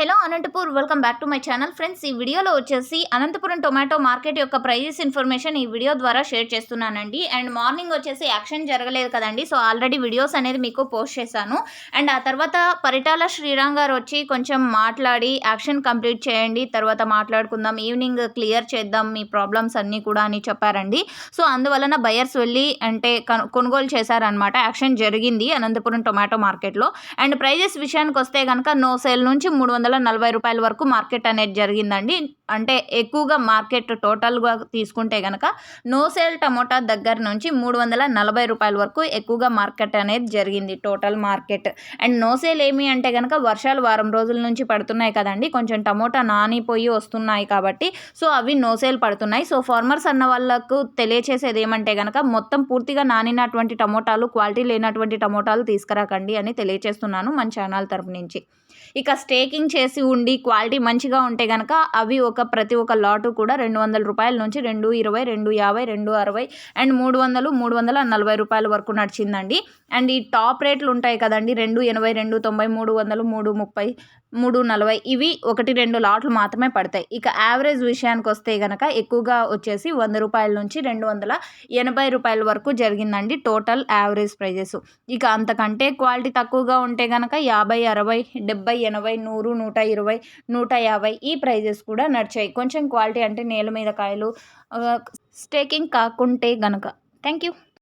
Hello Anantapur welcome back to my channel friends ఈ వీడియోలో వచ్చేసి అనంతపురం టొమాటో మార్కెట్ యొక్క ప్రైజెస్ ఇన్ఫర్మేషన్ ఈ వీడియో ద్వారా షేర్ చేస్తున్నానండి. అండ్ మార్నింగ్ వచ్చేసి యాక్షన్ జరగలేదు కదండి. సో ఆల్రెడీ వీడియోస్ అనేది మీకు పోస్ట్ చేశాను. అండ్ ఆ తర్వాత పరిటాల శ్రీరామ్ గారు వచ్చి కొంచెం మాట్లాడి యాక్షన్ కంప్లీట్ చేయండి. తర్వాత మాట్లాడుకుందాం ఈవినింగ్ క్లియర్ చేద్దాం మీ ప్రాబ్లమ్స్ అన్నీ కూడా అని చెప్పారండి. సో అందువలన బయర్స్ వెళ్ళి అంటే కను- కొనుగోలు చేశారనమాట యాక్షన్ జరిగింది అనంతపురం టొమాటో మార్కెట్లో. అండ్ ప్రైజెస్ విషయానికి వస్తే కనుక నో సేల్ నుంచి మూడు వందల నలభై రూపాయల వరకు మార్కెట్ అనేది జరిగిందండి. అంటే ఎక్కువగా మార్కెట్ టోటల్గా తీసుకుంటే కనుక నో సేల్ టమోటా దగ్గర నుంచి మూడు వందల నలభై రూపాయల వరకు ఎక్కువగా మార్కెట్ అనేది జరిగింది total market. And no sale ఏమి అంటే కనుక వర్షాలు వారం రోజుల నుంచి పడుతున్నాయి కదండి. కొంచెం టమోటా నానిపోయి వస్తున్నాయి కాబట్టి సో అవి నో సేల్ పడుతున్నాయి. సో ఫార్మర్స్ అన్న వాళ్ళకు తెలియచేసేది ఏమంటే కనుక మొత్తం పూర్తిగా నానినటువంటి టమోటాలు క్వాలిటీ లేనటువంటి టమోటాలు తీసుకురాకండి అని తెలియచేస్తున్నాను మన ఛానల్ తరపు నుంచి. ఇక స్టేకింగ్ చేసి ఉండి క్వాలిటీ మంచిగా ఉంటే కనుక అవి ఒక ప్రతి ఒక్క లాటు కూడా రెండు వందల రూపాయల నుంచి రెండు ఇరవై రెండు యాభై రెండు అరవై అండ్ మూడు వందలు మూడు వందల నలభై రూపాయల వరకు నడిచిందండి. అండ్ ఈ టాప్ రేట్లు ఉంటాయి కదండి రెండు ఎనభై రెండు తొంభై మూడు వందలు మూడు ముప్పై మూడు నలభై ఇవి ఒకటి రెండు లాట్లు మాత్రమే పడతాయి. ఇక యావరేజ్ విషయానికి వస్తే కనుక ఎక్కువగా వచ్చేసి వంద రూపాయల నుంచి రెండు వందల ఎనభై రూపాయల వరకు జరిగిందండి టోటల్ యావరేజ్ ప్రైజెస్. ఇక అంతకంటే క్వాలిటీ తక్కువగా ఉంటే కనుక యాభై అరవై డెబ్బై ఎనభై నూరు నూట ఇరవై నూట యాభై ఈ ప్రైజెస్ కూడా నడిచాయి. కొంచెం క్వాలిటీ అంటే నేల మీద కాయలు స్టేకింగ్ కాకుంటే గనక. Thank you